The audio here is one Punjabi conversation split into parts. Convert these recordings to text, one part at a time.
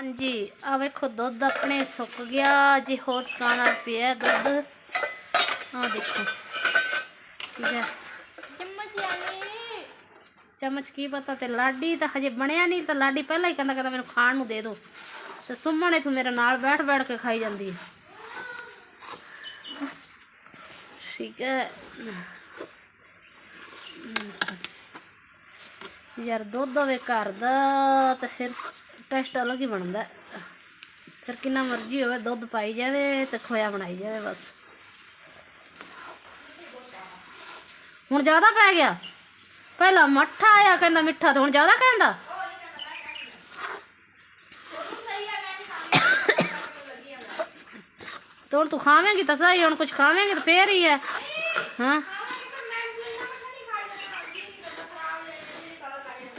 ਹਾਂਜੀ ਆ ਵੇਖੋ ਦੁੱਧ ਆਪਣੇ ਸੁੱਕ ਗਿਆ। ਜੀ ਹੋਰ ਸੁਕਾਉਣਾ ਪਿਆ ਦੁੱਧ। ਆ ਦੇਖੋ। ਠੀਕ ਹੈ। ਚਮਚ ਆਲੇ ਚਮਚ ਕੀ ਪਤਾ ਤੇ ਲਾਡੀ ਤਾਂ ਹਜੇ ਬਣਿਆ ਨਹੀਂ ਤਾਂ ਲਾਡੀ ਪਹਿਲਾਂ ਹੀ ਕਹਿੰਦਾ ਕਹਿੰਦਾ ਮੈਨੂੰ ਖਾਣ ਨੂੰ ਦੇ ਦਿਓ ਤੇ ਸੁਮਨ ਇੱਥੋਂ ਮੇਰੇ ਨਾਲ ਬੈਠ ਬੈਠ ਕੇ ਖਾਈ ਜਾਂਦੀ ਹੈ। ਠੀਕ ਹੈ। ਯਾਰ ਦੁੱਧ ਹੋਵੇ ਘਰ ਦਾ ਤੇ ਫਿਰ ਟੈਸਟ ਅਲੱਗ ਹੀ ਬਣਦਾ ਫਿਰ ਕਿੰਨਾ ਮਰਜ਼ੀ ਹੋਵੇ, ਦੁੱਧ ਪਾਈ ਜਾਵੇ ਤੇ ਖੋਇਆ ਬਣਾਈ ਜਾਵੇ ਬਸ। ਹੁਣ ਜ਼ਿਆਦਾ ਪੈ ਗਿਆ। ਪਹਿਲਾਂ ਮੱਠਾ ਆਇਆ ਕਹਿੰਦਾ ਮਿੱਠਾ ਤੇ ਹੁਣ ਜ਼ਿਆਦਾ ਕਹਿੰਦਾ। ਤੇ ਹੁਣ ਤੂੰ ਖਾਵੇਂਗੀ ਤਾਂ ਸਹੀ, ਹੁਣ ਕੁਝ ਖਾਵੇਂਗੀ ਤਾਂ ਫੇਰ ਹੀ ਹੈ। ਹਾਂ।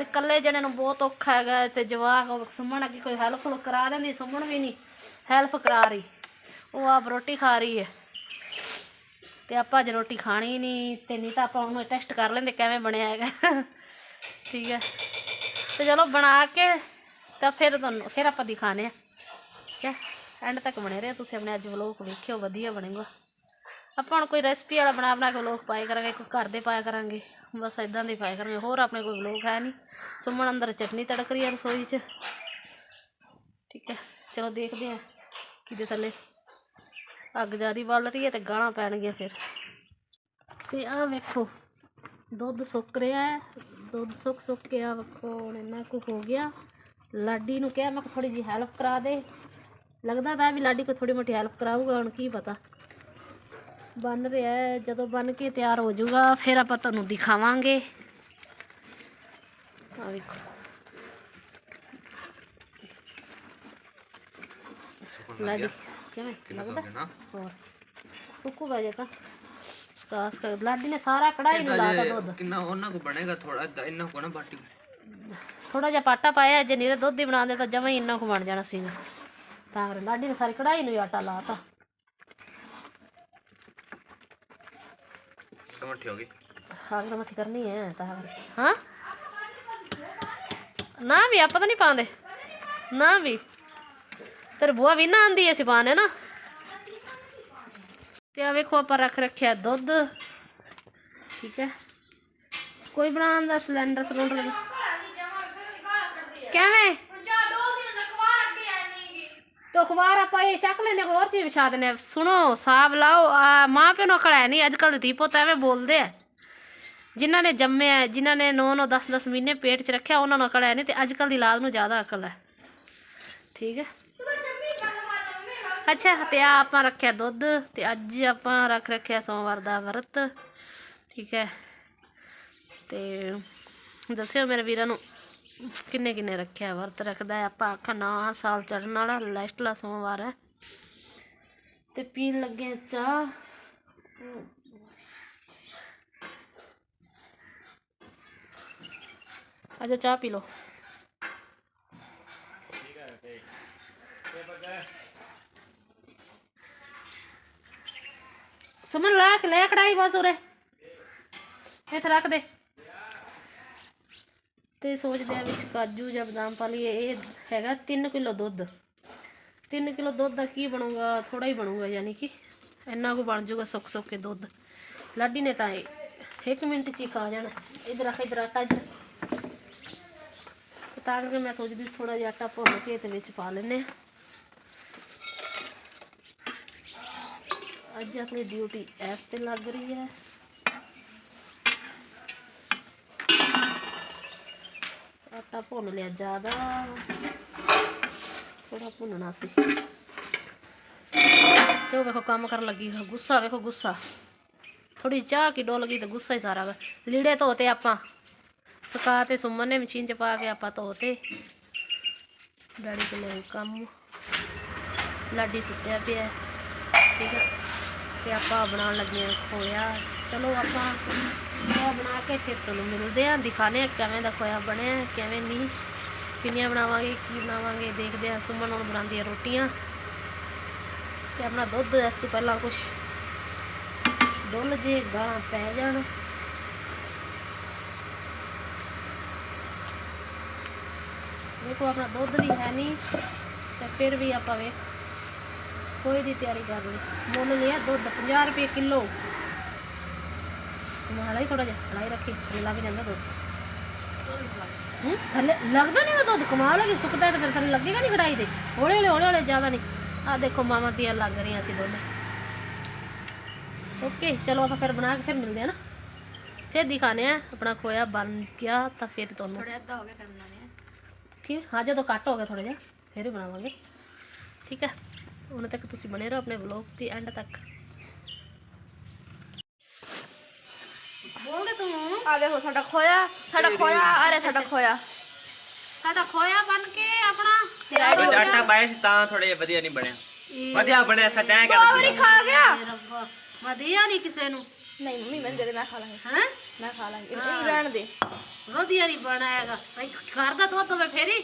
ਤੇ ਇਕੱਲੇ ਜਣੇ ਨੂੰ ਬਹੁਤ ਔਖਾ ਹੈਗਾ ਤੇ ਜਵਾਕ ਸੁਮਣ ਅੱਗੇ ਕੋਈ ਹੈਲਪ ਹੁਲਪ ਕਰਾ ਦਿੰਦੀ, ਸੁਮਣ ਵੀ ਨਹੀਂ ਹੈਲਪ ਕਰਾ ਰਹੀ। ਉਹ ਆਪ ਰੋਟੀ ਖਾ ਰਹੀ ਹੈ। ਤੇ ਆਪਾਂ ਅੱਜ ਰੋਟੀ ਖਾਣੀ ਨਹੀਂ ਤੇ ਨਹੀਂ ਤਾਂ ਆਪਾਂ ਉਹਨੂੰ ਟੈਸਟ ਕਰ ਲੈਂਦੇ ਕਿਵੇਂ ਬਣਿਆ ਹੈਗਾ। ਠੀਕ ਹੈ। ਤੇ ਚਲੋ ਬਣਾ ਕੇ ਤਾਂ ਫਿਰ ਤੁਹਾਨੂੰ, ਫਿਰ ਆਪਾਂ ਦਿਖਾਣੇ ਆ ਠੀਕ ਹੈ। ਐਂਡ ਤੱਕ ਬਣੇ ਰਹੇ, ਤੁਸੀਂ ਆਪਣੇ ਅੱਜ ਵਲੋਗ ਵੇਖਿਓ, ਵਧੀਆ ਬਣੇਗਾ। ਆਪਾਂ ਹੁਣ ਕੋਈ ਰੈਸਪੀ ਵਾਲਾ ਬਣਾ ਬਣਾ ਕੇ ਵਲੋਗ ਪਾਏ ਕਰਾਂਗੇ, ਕੋਈ ਘਰ ਦੇ ਪਾਇਆ ਕਰਾਂਗੇ, ਬਸ ਇਦਾਂ ਦੇ ਪਾਇਆ ਕਰਾਂਗੇ, ਹੋਰ ਆਪਣੇ ਕੋਈ ਵਲੋਗ ਹੈ ਨਹੀਂ। ਸੁਮਨ ਅੰਦਰ ਚਟਨੀ ਤੜਕ ਰਹੀ ਹੈ ਰਸੋਈ 'ਚ। ਠੀਕ ਹੈ, ਚਲੋ ਦੇਖਦੇ ਹਾਂ ਕਿਹਦੇ ਥੱਲੇ ਅੱਗ ਜਿਆਦੀ ਬਲ ਰਹੀ ਹੈ ਤੇ ਗਾਲਾਂ ਪੈਣਗੀਆਂ ਫਿਰ। ਤੇ ਆਹ ਵੇਖੋ, ਦੁੱਧ ਸੁੱਕ ਰਿਹਾ ਹੈ, ਦੁੱਧ ਸੁੱਕ ਸੁੱਕ ਕੇ ਆ ਵੇਖੋ, ਹੁਣ ਇੰਨਾ ਕੁ ਹੋ ਗਿਆ। ਲਾਡੀ ਨੂੰ ਕਿਹਾ, ਮੈਂ ਥੋੜੀ ਜਿਹੀ ਹੈਲਪ ਕਰਾ ਦੇ। ਲੱਗਦਾ ਤਾਂ ਵੀ ਲਾਡੀ ਕੋ ਥੋੜੀ ਮੋਟੀ ਹੈਲਪ ਕਰਾਊਗਾ, ਹੁਣ ਕੀ ਪਤਾ। ਬਣ ਰਿਹਾ ਹੈ। ਜਦੋਂ ਬਣ ਕੇ ਤਿਆਰ ਹੋ ਜਾਊਗਾ ਫਿਰ ਆਪਾਂ ਤੁਹਾਨੂੰ ਦਿਖਾਵਾਂਗੇ। ਆ ਵੇਖੋ। ਲਾਡੀ ਕਿਵੇਂ? ਲੱਗਦਾ? ਹੋਰ। ਸੁੱਕੂਗਾ ਜੇ ਤਾਂ। ਸਕਾਸ ਕਰ ਲਾਡੀ ਨੇ ਸਾਰਾ ਕੜਾਈ ਨੂੰ ਲਾਤਾ ਦੁੱਧ। ਕਿੰਨਾ ਉਹਨਾਂ ਕੋ ਬਣੇਗਾ ਥੋੜਾ ਇੰਨਾ ਕੋ ਨਾ ਬਾਟੀ। ਥੋੜਾ ਜਿਹਾ ਪਾਟਾ ਪਾਇਆ ਜੇ ਨੀਰੇ ਦੁੱਧ ਹੀ ਬਣਾਉਂਦੇ ਤਾਂ ਜਮਾਂ ਹੀ ਇੰਨਾ ਕੁ ਬਣ ਜਾਣਾ ਸੀਗਾ ਤਾਂ ਕਰ ਲਾਡੀ ਨੇ ਸਾਰੀ ਕੜਾਈ ਨੂੰ ਆਟਾ ਲਾਤਾ ਟਮਾਟਰ ਹੋ ਗਈ। ਹਾਂ ਤਾਂ ਮੱਠੀ ਕਰਨੀ ਹੈ ਤਾਂ ਹਾਂ? ਨਾ ਵੀ, ਆਪਾਂ ਤਾਂ ਨਹੀਂ ਪਾਉਂਦੇ। ਨਾ ਵੀ। ਤੇਰੇ ਬੁਆ ਵੀ ਨਾ ਆਂਦੀ ਅਸੀਂ ਪਾਉਂਦੇ ਨਾ। ਤੇ ਆ ਵੇਖੋ, ਆਪਾਂ ਰੱਖ ਰੱਖਿਆ ਦੁੱਧ। ਠੀਕ ਹੈ ਕੋਈ ਬਣਾਉਣ ਦਾ ਸਿਲੰਡਰ ਸਿਲੰਡਰ। ਕਿਵੇਂ? ਤੋ ਅਖਬਾਰ ਆਪਾਂ ਇਹ ਚੱਕ ਲੈਨੇ ਕੋਈ ਹੋਰ ਚੀਜ਼ ਵਿਛਾ ਦਿੰਦੇ ਹਾਂ। ਸੁਣੋ ਸਾਬ ਲਾਓ ਆ ਮਾਂ ਪਿਓ ਨੂੰ ਅਕਲ ਹੈ ਨਹੀਂ ਅੱਜ ਕੱਲ ਦੇ ਧੀ ਪੁੱਤ ਐਵੇਂ ਬੋਲਦੇ ਆ ਜਿਨ੍ਹਾਂ ਨੇ ਜੰਮਿਆ ਹੈ, ਜਿਨ੍ਹਾਂ ਨੇ 9 9 10 10 ਮਹੀਨੇ ਪੇਟ 'ਚ ਰੱਖਿਆ ਉਹਨਾਂ ਨੂੰ ਅਕਲ ਹੈ ਨਹੀਂ ਤੇ ਅੱਜ ਕੱਲ ਦੀ ਲਾਦ ਨੂੰ ਜ਼ਿਆਦਾ ਅਕਲ ਹੈ ਠੀਕ ਹੈ ਅੱਛਾ ਤੇ ਆ ਆਪਾਂ ਰੱਖਿਆ ਦੁੱਧ ਤੇ ਅੱਜ ਆਪਾਂ ਰੱਖ ਰੱਖਿਆ ਸੋਮਵਾਰ ਦਾ ਵਰਤ ਠੀਕ ਹੈ ਤੇ ਦੱਸਿਓ ਮੇਰੇ ਵੀਰਾਂ ਨੂੰ ਕਿੰਨੇ ਕਿੰਨੇ ਰੱਖਿਆ ਵਰਤ ਰੱਖਦਾ ਆਪਾਂ ਆਖਾ ਨਾ ਸਾਲ ਚੜਨ ਵਾਲਾ ਲਾਸਟਲਾ ਸੋਮਵਾਰ ਹੈ। ਤੇ ਪੀਣ ਲੱਗੇ ਚਾਹ। ਅੱਛਾ, ਚਾਹ ਪੀ ਲਓ। ਸਮਨ, ਲਾ ਕੇ, ਲੈ ਕੜਾਈ ਬਸ ਉਰੇ। ਇੱਥੇ ਰੱਖ ਦੇ। ਤੇ ਸੋਚਦੇ ਆ ਵਿੱਚ ਕਾਜੂ ਜਾਂ ਬਦਾਮ ਪਾ ਲਈਏ, ਇਹ ਹੈਗਾ 3 ਕਿਲੋ ਦੁੱਧ। 3 ਕਿਲੋ ਦੁੱਧ ਦਾ ਕੀ ਬਣੂਗਾ ਥੋੜਾ ਹੀ ਬਣੂਗਾ ਯਾਨੀ ਕਿ ਇੰਨਾ ਕੁ ਬਣ ਜਾਊਗਾ ਸੁੱਕ ਸੁੱਕ ਕੇ ਦੁੱਧ। ਲਾਡੀ ਨੇ ਤਾਂ ਇਹ 1 ਮਿੰਟ ਚ ਹੀ ਖਾ ਜਾਣਾ। ਇਧਰ ਆ ਇਧਰ ਆਟਾ ਇੱਧਰ ਤੇ ਤਾਂ ਕਰਕੇ ਮੈਂ ਸੋਚਦੀ ਥੋੜਾ ਜਿਹਾ ਆਟਾ ਭੁੰਨ ਕੇ ਤੇ ਵਿੱਚ ਪਾ ਲੈਨੇ ਆ ਅੱਜ ਆਪਣੀ ਡਿਊਟੀ ਐਸ ਤੇ ਲੱਗ ਰਹੀ ਹੈ। ਆਟਾ ਭੁੰਨ ਲਿਆ ਜ਼ਿਆਦਾ। ਥੋੜਾ ਭੁੰਨਣਾ ਸੀ। ਤੇ ਉਹ ਵੇਖੋ ਕੰਮ ਕਰਨ ਲੱਗੀ ਗੁੱਸਾ ਵੇਖੋ, ਗੁੱਸਾ। ਥੋੜੀ ਚਾਹ ਕੀ ਡੋਲ ਗਈ ਤੇ ਗੁੱਸਾ ਹੀ ਸਾਰਾ ਲੀੜੇ ਧੋਤੇ ਆਪਾਂ। ਸੁਕਾ ਤੇ ਸੁਮਨ ਨੇ ਮਸ਼ੀਨ ਚ ਪਾ ਕੇ ਆਪਾਂ ਧੋਤੇ। ਡੈਡੀ ਕੋਲੇ ਕੰਮ। ਲਾਡੀ ਸੁੱਤਿਆ ਪਿਆ। ਠੀਕ ਹੈ ਤੇ ਆਪਾਂ ਬਣਾਉਣ ਲੱਗੇ ਖੋਇਆ। ਚਲੋ ਆਪਾਂ ਖੋਇਆ ਬਣਾ ਕੇ ਫਿਰ ਤੁਹਾਨੂੰ ਮਿਲਦੇ ਹਾਂ ਦਿਖਾਣੇ ਕਿਵੇਂ ਦਾ ਖੋਇਆ ਬਣਿਆ, ਕਿਵੇਂ ਨਹੀਂ। ਕਿੰਨੀਆਂ ਬਣਾਵਾਂਗੇ, ਕੀ ਬਣਾਵਾਂਗੇ, ਦੇਖਦੇ ਹਾਂ ਸੁਮਨ ਹੁਣ ਬਣਾਉਂਦੀ ਹੈ ਰੋਟੀਆਂ। ਤੇ ਆਪਣਾ ਦੁੱਧ ਇਸ ਤੋਂ ਪਹਿਲਾਂ ਕੁਛ ਡੁੱਲ ਜੇ ਗਾਲਾਂ ਪੈ ਜਾਣ। ਦੇਖੋ, ਆਪਣਾ ਦੁੱਧ ਵੀ ਹੈ ਨਹੀਂ ਫਿਰ ਵੀ ਆਪਾਂ ਵੇ ਕੋਈ ਦੀ ਤਿਆਰੀ ਕਰ ਲਈ। ਮੁੱਲ ਲਿਆ ਦੁੱਧ 50 ਰੁਪਏ ਕਿਲੋ। ਸਮਾਲਾ ਹੀ ਥੋੜਾ ਜਿਹਾ ਹਲਾਈ ਰੱਖੀ ਜੇ ਲੱਗ ਜਾਂਦਾ ਦੁੱਧ। ਹੂੰ ਥੱਲੇ ਲੱਗਦਾ ਨਹੀਂ ਉਹ ਦੁੱਧ ਕਮਾਲ ਹੋ ਗਈ ਸੁੱਕਦਾ ਤੇ ਫਿਰ ਥੱਲੇ ਲੱਗੇਗਾ ਨਹੀਂ ਕੜਾਈ ਦੇ ਹੌਲੇ ਹੌਲੇ ਹੌਲੇ ਹੌਲੇ ਜ਼ਿਆਦਾ ਨਹੀਂ ਆ ਦੇਖੋ ਮਾਮਾ ਤੀਆਂ ਲੱਗ ਰਹੀਆਂ ਸੀ ਦੋਨੇ। ਓਕੇ ਚਲੋ ਆਪਾਂ ਫਿਰ ਬਣਾ ਕੇ ਫਿਰ ਮਿਲਦੇ ਆ ਨਾ। ਫਿਰ ਦਿਖਾਣੇ ਆ ਆਪਣਾ ਖੋਇਆ ਬਣ ਗਿਆ ਤਾਂ ਫਿਰ ਤੁਹਾਨੂੰ। ਥੋੜਾ ਅੱਧਾ ਹੋ ਗਿਆ ਫਿਰ ਬਣਾਉਣੇ ਆ ਠੀਕ ਹੈ ਜਦੋਂ ਕੱਟ ਹੋ ਗਿਆ ਥੋੜਾ ਜਿਹਾ ਫਿਰ ਬਣਾਵਾਂਗੇ। ਠੀਕ ਹੈ ਉਹਨਾਂ ਤੱਕ ਤੁਸੀਂ ਬਣੇ ਰਹੋ ਆਪਣੇ ਵਲੌਗ ਦੀ ਐਂਡ ਤੱਕ ਬੋਲਦੇ ਤੂੰ ਆ ਦੇਖੋ ਸਾਡਾ ਖੋਇਆ ਸਾਡਾ ਖੋਇਆ ਆ ਰਿਹਾ ਸਾਡਾ ਖੋਇਆ। ਸਾਡਾ ਖੋਇਆ ਬਣ ਕੇ ਆਪਣਾ। ਆਟਾ ਪਾਇਆ ਸੀ ਤਾਂ ਥੋੜਾ ਜਿਹਾ ਵਧੀਆ ਨਹੀਂ ਬਣਿਆ। ਵਧੀਆ ਬਣਿਆ ਸੱਚ ਦੋ ਵਾਰੀ ਖਾ ਗਿਆ। ਰੱਬਾ ਵਧੀਆ ਨਹੀਂ ਕਿਸੇ ਨੂੰ। ਨਹੀਂ ਮੰਮੀ ਮੈਂ ਦੇ ਦੇ ਮੈਂ ਖਾ ਲਾਂਗੀ। ਹੈ? ਮੈਂ ਖਾ ਲਾਂਗੀ। ਇਹਨੂੰ ਰਹਿਣ ਦੇ। ਵਧੀਆ ਨਹੀਂ ਬਣਾਏਗਾ ਭਾਈ ਘਰ ਦਾ ਦੁੱਧ ਹੋਵੇ ਫੇਰੀ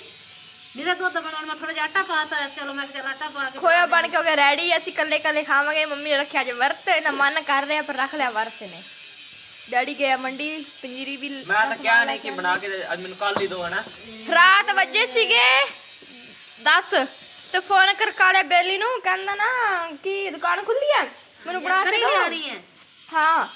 ਮੇਰਾ ਦੁੱਧ ਬਣਾਉਣ ਮੈਂ ਥੋੜਾ ਜਿਹਾ ਆਟਾ ਪਾਤਾ ਚਲੋ ਮੈਂ ਕਿਹਾ ਚੱਲ ਆਟਾ ਪਾ ਕੇ ਖੋਇਆ ਬਣ ਕੇ ਹੋ ਗਿਆ ਰੈਡੀ। ਅਸੀਂ ਕੱਲੇ ਕੱਲੇ ਖਾਵਾਂਗੇ। ਮੰਮੀ ਨੇ ਰੱਖਿਆ ਜੇ ਵਰਤ। ਨਾ ਮਨ ਕਰ ਰਿਹਾ ਪਰ ਰੱਖ ਲਿਆ ਵਰਤ ਨੇ ਡੈਡੀ ਗਿਆ ਮੰਡੀ ਪੰਜੀਰੀ ਵੀ ਮੈਂ ਤਾਂ ਕਿਹਾ ਨਹੀਂ ਕਿ ਬਣਾ ਕੇ ਦੇ- ਅੱਜ ਮੈਨੂੰ ਕੱਲ ਹੀ ਦੋ ਹਨਾ? ਰਾਤ ਵੱਜੇ ਸੀਗੇ 10 ਤੇ ਫੋਨ ਕਰ ਕਾਲੇ ਬੇਲੀ ਨੂੰ ਕਹਿੰਦਾ ਨਾ ਕਿ ਦੁਕਾਨ ਖੁੱਲੀ ਆ ਮੈਨੂੰ ਬਣਾ ਕੇ ਦਿਓ ਆਣੀ ਹੈ? ਹਾਂ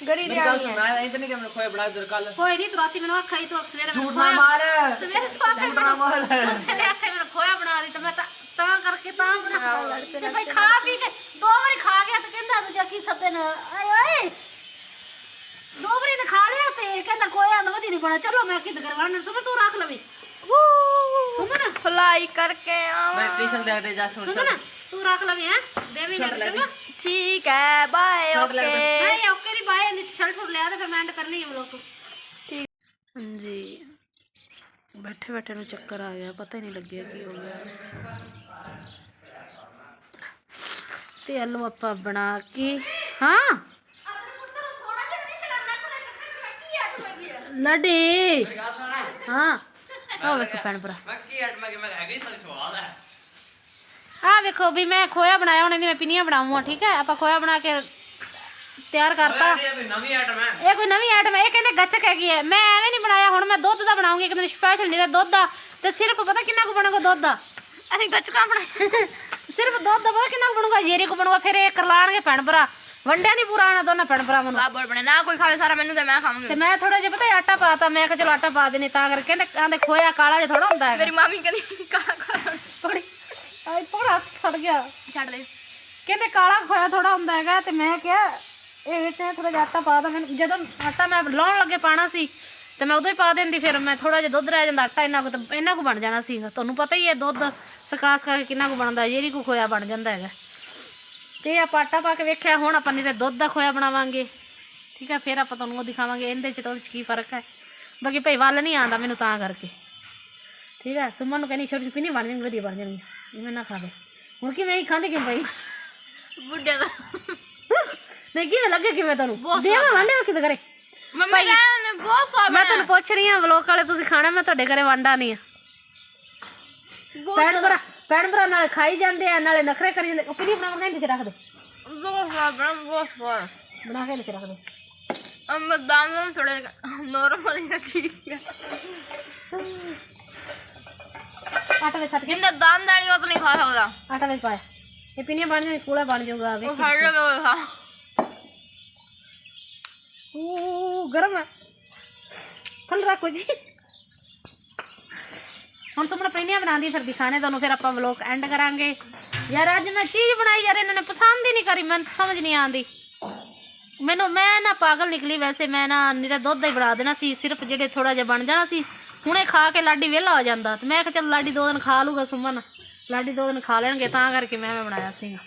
ਗਰੀ ਦੇ ਗੱਲ ਆਣੀ ਹੈ। ਇਹ ਤਾਂ ਨਹੀਂ ਕਿ ਮੈਨੂੰ ਖੋਏ ਬਣਾ ਦੇ ਕੱਲ ਕੋਈ ਨਹੀਂ ਤੂੰ ਰਾਤੀ ਮੈਨੂੰ ਆਖਾਈ ਤੂੰ ਸਵੇਰੇ ਮੈਨੂੰ ਝੂਠ ਨਾ ਖੋਇਆ ਮਾਰ। ਸਵੇਰੇ ਤੂੰ ਆਖਾਈ ਝੂਠ ਨਾ ਮਾਰ। ਤੇਰੇ ਆਖੇ ਮੈਨੂੰ ਖੋਇਆ ਬਣਾ ਲਈ ਤੇ ਮੈਂ ਤਾਂ ਤਾਂ ਕਰਕੇ ਤਾਂ ਬਣਾ ਤੇ ਭਾਈ ਖਾ ਪੀ ਕੇ ਦੋ ਵਾਰੀ ਖਾ ਗਿਆ ਤੇ ਕਹਿੰਦਾ ਤੂੰ ਜਾ ਕੀ ਸੱਦੇ ਨਾ ਆਏ ਓਏ ਦੋ ਵਾਰੀ ਨੇ ਖਾ ਲਿਆ ਤੇ ਕਹਿੰਦਾ ਨਾ ਬਣਾ ਚਲੋ ਮੈਂ ਕਿਤੇ ਕਰਵਾਣਾ ਸੁਣ ਤੂੰ ਰੱਖ ਲਵੀ। ਸੁਮਨ। ਫਲਾਈ ਕਰਕੇ ਮੈਂ ਆਵਾਂ ਟਿਊਸ਼ਨ ਦੇ ਦੇ ਜਾ ਸੁਣ ਸੁਮਨ ਤੂੰ ਰੱਖ ਲਵੀ ਹੈ? ਦੇਵੀ ਨਾ ਚੰਗਾ। ਠੀਕ ਹੈ ਬਾਏ ਓਕੇ ਨਹੀਂ ਓਕੇ ਨਹੀਂ ਬਾਏ ਨਹੀਂ ਛਲ ਛੁੱਟ ਲਿਆ ਤੇ ਫਿਰ ਮੈਂ ਐਂਡ ਕਰਨੀ ਹੈ ਵਲੋਗ ਠੀਕ। ਹਾਂਜੀ। ਬੈਠੇ ਬੈਠੇ ਨੂੰ ਚੱਕਰ ਆ ਗਿਆ ਪਤਾ ਹੀ ਨਹੀਂ ਲੱਗਿਆ ਕੀ ਹੋ ਗਿਆ। ਤੇ ਆਲੂ ਆਪਾਂ ਬਣਾ ਕੇ ਹਾਂ? ਲੱਡੀ। ਹਾਂ। ਆ ਵੇਖੋ ਭੈਣ ਭਰਾ। ਮੈਂ ਕੀ ਐਡ ਮੈਂ ਕਿ ਮੈਂ ਹੈਗੀ ਸਾਡੀ ਸਵਾਲ ਹੈ ਆ ਵੇਖੋ ਵੀ ਮੈਂ ਖੋਇਆ ਬਣਾਇਆ ਹੁਣ ਇਹਦੀ ਮੈਂ ਪਿੰਨੀਆਂ ਬਣਾਉਂਗਾ ਠੀਕ ਹੈ ਆਪਾਂ ਖੋਇਆ ਬਣਾ ਕੇ ਤਿਆਰ ਕਰਤਾ। ਇਹ ਕੋਈ ਨਵੀਂ ਆਈਟਮ ਹੈ ਇਹ ਕੋਈ ਨਵੀਂ ਆਈਟਮ ਹੈ ਇਹ ਕਹਿੰਦੇ ਗੱਚਕ ਹੈਗੀ ਹੈ ਮੈਂ ਐਵੇਂ ਨਹੀਂ ਬਣਾਇਆ ਹੁਣ ਮੈਂ ਦੁੱਧ ਦਾ ਬਣਾਉਂਗੀ ਇੱਕ ਦਿਨ ਸਪੈਸ਼ਲ ਨਹੀਂ ਦੁੱਧ ਦਾ ਤੇ ਸਿਰਫ ਪਤਾ ਕਿੰਨਾ ਕੁ ਬਣੂਗਾ ਦੁੱਧ ਦਾ ਅਸੀਂ ਗੱਚਕਾ ਬਣਾਇਆ ਸਿਰਫ ਦੁੱਧ ਦਾ ਪਤਾ ਕਿੰਨਾ ਕੁ ਬਣੂਗਾ ਜੇਰੇ ਕੁ ਬਣੂਗਾ ਫਿਰ ਇਹ ਕਰਲਾਣਗੇ ਭੈਣ ਭਰਾ। ਵੰਡਿਆ ਨਹੀਂ ਪੂਰਾ ਆਣਾ ਦੋਨਾਂ ਭੈਣ ਭਰਾਵਾਂ ਨੂੰ। ਆ ਬੋਲ ਬਣੇ ਨਾ ਕੋਈ ਖਾਵੇ ਸਾਰਾ ਮੈਨੂੰ ਤੇ ਮੈਂ ਖਾਵਾਂਗੀ। ਤੇ ਮੈਂ ਥੋੜਾ ਜਿਹਾ ਪਤਾ ਆਟਾ ਪਾਤਾ ਮੈਂ ਕਿਹਾ ਚਲੋ ਆਟਾ ਪਾ ਦੇਣੀ ਤਾਂ ਕਰਕੇ ਕਹਿੰਦੇ ਆਂਦੇ ਖੋਇਆ ਕਾਲਾ ਜਿਹਾ ਥੋੜਾ ਹੁੰਦਾ ਹੈਗਾ। ਮੇਰੀ ਮਾਮੀ ਕਹਿੰਦੀ ਕਾਲਾ ਕਾਲਾ ਥੋੜੀ ਆਈ ਥੋੜਾ ਹੱਥ ਸੜ ਗਿਆ। ਛੱਡ ਦੇ। ਕਹਿੰਦੇ ਕਾਲਾ ਖੋਇਆ ਥੋੜਾ ਹੁੰਦਾ ਹੈਗਾ ਤੇ ਮੈਂ ਕਿਹਾ ਇਹ ਵਿੱਚ ਥੋੜਾ ਜਿਹਾ ਆਟਾ ਪਾ ਦਾਂ ਮੈਨੂੰ ਜਦੋਂ ਆਟਾ ਮੈਂ ਲਾਉਣ ਲੱਗੇ ਪਾਣਾ ਸੀ ਤੇ ਮੈਂ ਉਦੋਂ ਹੀ ਪਾ ਦਿੰਦੀ ਫਿਰ ਮੈਂ ਥੋੜਾ ਜਿਹਾ ਦੁੱਧ ਰਹਿ ਜਾਂਦਾ ਆਟਾ ਇੰਨਾ ਕੁ ਤਾਂ ਇੰਨਾ ਕੁ ਬਣ ਜਾਣਾ ਸੀਗਾ ਤੁਹਾਨੂੰ ਪਤਾ ਹੀ ਹੈ ਦੁੱਧ ਸਕਾਸ ਕਰਕੇ ਕਿੰਨਾ ਕੁ ਬਣਦਾ ਜਿਹੜੀ ਕੁ ਖੋਇਆ ਬਣ ਜਾਂਦਾ ਹੈਗਾ। ਤੇ ਆਪਾਂ ਆਟਾ ਪਾ ਕੇ ਵੇਖਿਆ ਹੁਣ ਆਪਾਂ ਨਹੀਂ ਤੇ ਦੁੱਧ ਦਾ ਖੋਇਆ ਬਣਾਵਾਂਗੇ। ਠੀਕ ਹੈ ਫਿਰ ਆਪਾਂ ਤੁਹਾਨੂੰ ਉਹ ਦਿਖਾਵਾਂਗੇ ਇਹਦੇ ਚ ਤੇ ਉਹਦੇ ਚ ਕੀ ਫ਼ਰਕ ਹੈ। ਬਾਕੀ ਭਾਈ ਵੱਲ ਨਹੀਂ ਆਉਂਦਾ ਮੈਨੂੰ ਤਾਂ ਕਰਕੇ। ਠੀਕ ਹੈ ਸੁਮਨ ਨੂੰ ਕਹਿੰਦੀ ਛੋਟੀ ਜਿਹੀ ਪਿੰਨੀ ਬਣ ਜਾਣੀ ਵਧੀਆ ਬਣ ਜਾਣੀ। ਇਵੇਂ ਨਾ ਖਾਵੇ ਹੁਣ ਕਿਵੇਂ ਹੀ ਖਾਂਦੇ ਕਿਵੇਂ ਭਾਈ? ਬੁੱਢੇ ਦਾ। ਨਹੀਂ ਕਿਵੇਂ ਲੱਗੇ ਕਿਵੇਂ ਤੁਹਾਨੂੰ? ਦੇਵਾ ਵਾਂਡੇ ਕਿਤੇ ਕਰੇ ਮੰਮੀ ਨੇ ਬਹੁਤ ਸਵਾਦ ਮੈਂ ਤੁਹਾਨੂੰ ਪੁੱਛ ਰਹੀ ਹਾਂ ਵਲੋਗ ਵਾਲੇ ਤੁਸੀਂ ਖਾਣਾ ਮੈਂ ਤੁਹਾਡੇ ਘਰੇ ਵਾਂਡਾ ਨਹੀਂ ਆ। ਭੈਣ ਭਰਾ ਭੈਣ ਭਰਾ ਨਾਲੇ ਖਾਈ ਜਾਂਦੇ ਆ ਨਾਲੇ ਨਖਰੇ ਕਰੀ ਜਾਂਦੇ। ਉਹ ਬਣਾ ਕੇ ਨੀਚੇ ਰੱਖ ਦੇ? ਬਹੁਤ ਸਵਾਦ ਬਣਾ ਬਹੁਤ ਸਵਾਦ। ਬਣਾ ਕੇ ਰੱਖ ਦੇ। ਅਮ ਦਾਮ ਥੋੜੇ ਨੋਰਮਲ ਹੀ ਠੀਕ ਹੈ ਆਟਾ ਵਿੱਚ ਸੱਟ ਕੇ। ਜਿੰਦਾ ਦਾਨ ਦਾਣੀ ਉਹ ਤਾਂ ਨਹੀਂ ਖਾ ਸਕਦਾ। ਆਟਾ ਵਿੱਚ ਪਾਇਆ। ਇਹ ਪਿੰਨੀਆਂ ਬਣ ਜਾਣੀ ਕੂੜਾ ਬਣ ਜਾਊਗਾ ਉਹ ਵੇਖ ਫੜ ਲਵੇ ਉਹ ਖਾ। ਉਹ ਗਰਮ ਹੈ ਥੱਲੇ ਰੱਖੋ ਜੀ। ਹੁਣ ਤੁਮਰਾ ਪਿੰਨੀਆਂ ਬਣਾਉਂਦੀ ਫਿਰ ਦਿਖਾਣੇ ਤੁਹਾਨੂੰ ਫਿਰ ਆਪਾਂ ਵਲੋਗ ਐਂਡ ਕਰਾਂਗੇ। ਯਾਰ ਅੱਜ ਮੈਂ ਚੀਜ਼ ਬਣਾਈ, ਯਾਰ ਇਹਨਾਂ ਨੇ ਪਸੰਦ ਹੀ ਨਹੀਂ ਕਰੀ, ਮੈਨੂੰ ਸਮਝ ਨਹੀਂ ਆਉਂਦੀ। ਮੈਨੂੰ ਮੈਂ ਨਾ ਪਾਗਲ ਨਿਕਲੀ ਵੈਸੇ, ਮੈਂ ਨਾ ਨਿਰਾ ਦੁੱਧ ਹੀ ਬਣਾ ਦੇਣਾ ਸੀ, ਸਿਰਫ ਜਿਹੜੇ ਥੋੜਾ ਜਿਹਾ ਬਣ ਜਾਣਾ ਸੀ, ਹੁਣੇ ਖਾ ਕੇ ਲਾਡੀ ਵਿਹਲਾ ਹੋ ਜਾਂਦਾ। ਤੇ ਮੈਂ ਕਿਹਾ ਚੱਲ ਲਾਡੀ ਦੋ ਦਿਨ ਖਾ ਲੂਗਾ ਸੁਮਨ, ਲਾਡੀ ਦੋ ਦਿਨ ਖਾ ਲੈਣਗੇ, ਤਾਂ ਕਰਕੇ ਮੈਂ ਮੈਂ ਬਣਾਇਆ ਸੀਗਾ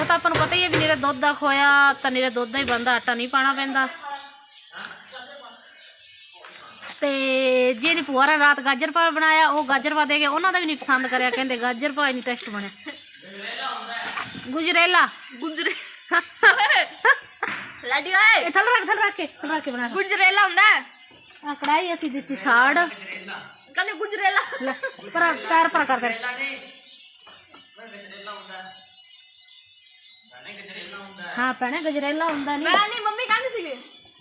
ਉਹ ਤਾਂ ਆਪਾਂ ਨੂੰ ਪਤਾ ਹੀ ਹੈ ਵੀ ਨਿਰਾ ਦੁੱਧ ਦਾ ਖੋਇਆ, ਤਾਂ ਨਿਰਾ ਦੁੱਧ ਦਾ ਹੀ ਬਣਦਾ, ਆਟਾ ਨਹੀਂ ਪਾਣਾ ਪੈਂਦਾ। ਤੇ ਜਿਹਦੀ ਭੂਆ ਨੇ ਰਾਤ ਗਾਜਰ ਪਾ ਬਣਾਇਆ ਉਹ ਗਾਜਰ ਪਾ ਦੇ ਕੇ ਉਹਨਾਂ ਦਾ ਵੀ ਨਹੀਂ ਪਸੰਦ ਕਰਿਆ ਕਹਿੰਦੇ ਗਾਜਰ ਪਾ ਨਹੀਂ ਟੇਸਟ ਬਣਿਆ ਗੁਜਰੇਲਾ। ਗੁਜਰੇ ਲਾਡੀ ਓਏ। ਇਹ ਥੱਲੇ ਰੱਖ ਥੱਲੇ ਰੱਖ ਕੇ ਥੱਲੇ ਰੱਖ ਕੇ ਬਣਾ। ਗੁਜਰੇਲਾ ਹੁੰਦਾ ਹੈ। ਆ ਕੜਾਈ ਅਸੀਂ ਦਿੱਤੀ ਸਾੜ। ਕਹਿੰਦੇ ਗੁਜਰੇਲਾ। ਲੈ ਪਰ ਪੈਰ ਪਰ ਕਰ ਕਰ। ਹਾਂ ਭੈਣੇ ਗਜਰੇਲਾ ਹੁੰਦਾ ਨਹੀਂ ਮੈਂ ਨਹੀਂ ਮੰਮੀ ਕਹਿੰਦੀ ਸੀਗੀ।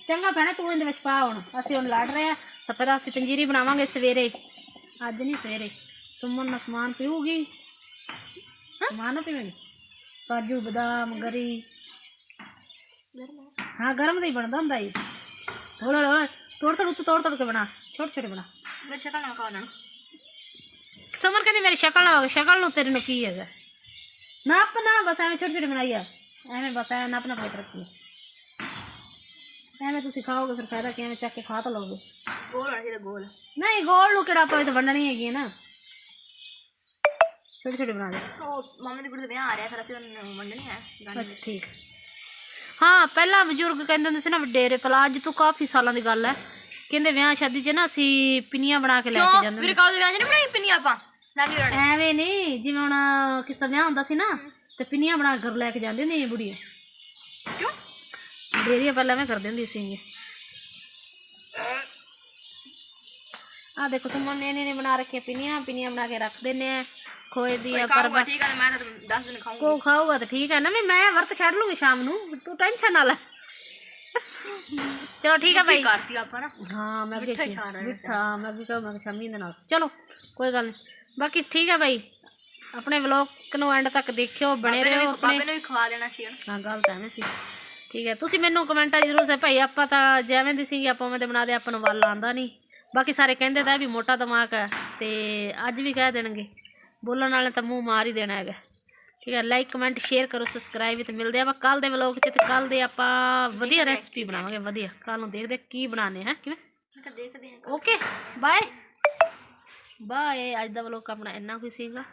ਚੰਗਾ ਭੈਣੇ ਤੂੰ ਇਹਦੇ ਵਿੱਚ ਪਾ ਹੁਣ। ਅਸੀਂ ਹੁਣ ਲੜ ਰਹੇ ਆ ਤਾਂ ਫਿਰ ਅਸੀਂ ਪੰਜੀਰੀ ਬਣਾਵਾਂਗੇ ਸਵੇਰੇ। ਅੱਜ ਨਹੀਂ ਸਵੇਰੇ। ਸੁਮਨ ਨਾ ਸਮਾਨ ਪੀਊਗੀ। ਸਮਾਨ ਪੀਵੇਂਗੀ? ਕਾਜੂ ਬਦਾਮ ਗਰੀ। ਹਾਂ ਗਰਮ ਦਾ ਹੀ ਬਣਦਾ ਹੁੰਦਾ ਹੀ ਹੌਲਾ ਹੌਲਾ ਤੋੜ ਤੋੜ ਤੋੜ ਤੋੜ ਕੇ ਬਣਾ। ਛੋਟੇ ਛੋਟੇ ਬਣਾ। ਮੈਂ ਸ਼ਕਲ ਨਾ ਖਾਣਾ ਸਮਰ ਕਹਿੰਦੀ ਮੇਰੀ ਸ਼ਕਲ ਨਾ ਹੋਵੇ ਸ਼ਕਲ ਨੂੰ ਤੇਰੇ ਨੂੰ ਕੀ ਹੈਗਾ? ਨਾ ਆਪਣਾ ਬਸ ਐਵੇਂ ਛੋਟੇ ਛੋਟੇ ਬਣਾਈ ਆ। ਐਵੇਂ ਬਸ ਐਵੇਂ ਨਾ ਆਪਣਾ ਪਲੇਟ ਰੱਖੀ। ਐਵੇਂ ਤੁਸੀਂ ਖਾਓਗੇ ਫਿਰ ਫਾਇਦਾ ਕਿਵੇਂ ਚੱਕ ਕੇ ਖਾ ਤਾਂ ਲਓਗੇ। ਗੋਲ ਚਾਹੀਦਾ ਗੋਲ ਨਹੀਂ ਗੋਲ ਨੂੰ ਕਿਹੜਾ ਆਪਾਂ ਇਹ ਤਾਂ ਵੰਡਣੀ ਹੈਗੀ ਹੈ ਨਾ। ਛੋਟੇ ਛੋਟੇ ਬਣਾ ਦੇ। ਉਹ ਮਾਮੇ ਦੀ ਦਾ ਵਿਆਹ ਆ ਰਿਹਾ ਫਿਰ ਅਸੀਂ ਉਹਨੂੰ ਵੰਡਣੀ ਹੈ ਅੱਛਾ ਠੀਕ। ਹਾਂ ਪਹਿਲਾਂ ਬਜ਼ੁਰਗ ਕਹਿੰਦੇ ਹੁੰਦੇ ਸੀ ਨਾ ਡੇਰੇ ਪਲਾ ਅੱਜ ਤੋਂ ਕਾਫੀ ਸਾਲਾਂ ਦੀ ਗੱਲ ਹੈ ਕਹਿੰਦੇ ਵਿਆਹ ਸ਼ਾਦੀ 'ਚ ਨਾ ਅਸੀਂ ਪਿੰਨੀਆਂ ਬਣਾ ਕੇ ਲੈ ਕੇ ਜਾਂਦੇ ਵੀਰੇ ਕਾਲ ਦੇ ਵਿਆਹ 'ਚ ਨਹੀਂ ਬਣਾਈ ਪਿੰਨੀ ਆਪਾਂ? ਨਾਨੀ ਹੋਰਾਂ ਨੇ ਐਵੇਂ ਨਹੀਂ ਜਿਵੇਂ ਹੁਣ ਕਿਸੇ ਦਾ ਵਿਆਹ ਹੁੰਦਾ ਸੀ ਨਾ ਤੇ ਪਿੰਨੀਆਂ ਬਣਾ ਕੇ ਘਰ ਲੈ ਕੇ ਜਾਂਦੇ ਸੀ ਬੁੜੀਆਂ। ਕਿਉਂ? ਡੇਰੀਆਂ ਪਹਿਲਾਂ ਐਵੇਂ ਕਰਦੇ ਹੁੰਦੀ ਸੀ ਆ ਦੇਖੋ ਸੁਮਨ ਨੇ ਨੇ ਬਣਾ ਰੱਖੇ ਪਿੰਨੀਆਂ ਪਿੰਨੀਆਂ ਬਣਾ ਕੇ ਰੱਖ ਦਿੰਨੇ ਆ। ਖੋਏ ਦੀ ਆ ਖਾਊਗਾ ਠੀਕ ਹੈ ਮੈਂ ਤਾਂ 10 ਦਿਨ ਖਾਊਂਗਾ। ਕੋ ਖਾਊਗਾ ਤਾਂ ਠੀਕ ਹੈ ਨਾ ਮੈਂ ਵਰਤ ਛੱਡ ਲੂੰਗੀ ਸ਼ਾਮ ਨੂੰ ਤੂੰ ਟੈਨਸ਼ਨ ਨਾ ਲੈ। ਚਲੋ ਠੀਕ ਹੈ ਭਾਈ। ਕਰਤੀ ਆਪਾਂ ਨਾ। ਹਾਂ ਮੈਂ ਵੀ ਮਿੱਠਾ ਮੈਂ ਵੀ ਕਹਾਂ ਮੈਂ ਸ਼ਾਮੀ ਦੇ ਨਾਲ। ਚਲੋ ਕੋਈ ਗੱਲ ਨਹੀਂ। ਬਾਕੀ ਠੀਕ ਹੈ ਭਾਈ। ਆਪਣੇ ਵਲੌਗ ਨੂੰ ਐਂਡ ਤੱਕ ਦੇਖਿਓ ਬਣੇ ਰਹੋ ਆਪਣੇ। ਬਾਬੇ ਨੂੰ ਵੀ ਖਵਾ ਦੇਣਾ ਸੀ। ਹਾਂ ਗੱਲ ਤਾਂ ਐਵੇਂ ਸੀ। ਠੀਕ ਹੈ ਤੁਸੀਂ ਮੈਨੂੰ ਕਮੈਂਟਾਂ ਜ਼ਰੂਰ ਸੇ ਭਾਈ ਆਪਾਂ ਤਾਂ ਜਿਵੇਂ ਦੀ ਸੀ ਆਪਾਂ ਉਵੇਂ ਦੇ ਬਣਾ ਦੇ ਆਪਾਂ ਨੂੰ ਵੱਲ ਆਂਦਾ ਨਹੀਂ। ਬਾਕੀ ਸਾਰੇ ਕਹਿੰਦੇ ਤਾਂ ਵੀ ਮੋਟਾ ਦਿਮਾਗ ਹੈ ਤੇ ਅੱਜ ਵੀ ਕਹਿ ਦੇਣਗੇ। ਬੋਲਣ ਵਾਲੇ ਤਾਂ ਮੂੰਹ ਮਾਰ ਹੀ ਦੇਣਾ ਹੈਗਾ। ਠੀਕ ਹੈ ਲਾਈਕ ਕਮੈਂਟ ਸ਼ੇਅਰ ਕਰੋ ਸਬਸਕ੍ਰਾਈਬ ਤੇ ਮਿਲਦੇ ਆਪਾਂ ਕੱਲ ਦੇ ਵਲੌਗ 'ਚ ਤੇ ਕੱਲ ਦੇ ਆਪਾਂ ਵਧੀਆ ਰੈਸਪੀ ਬਣਾਵਾਂਗੇ ਵਧੀਆ। ਕੱਲ ਨੂੰ ਦੇਖਦੇ ਕੀ ਬਣਾਉਂਦੇ ਹਾਂ ਕਿਵੇਂ? ਦੇਖਦੇ ਹਾਂ। ਓਕੇ ਬਾਏ ਬਾਏ ਅੱਜ ਦਾ ਵਲੌਗ ਆਪਣਾ ਇੰਨਾ ਕੁ ਸੀਗਾ।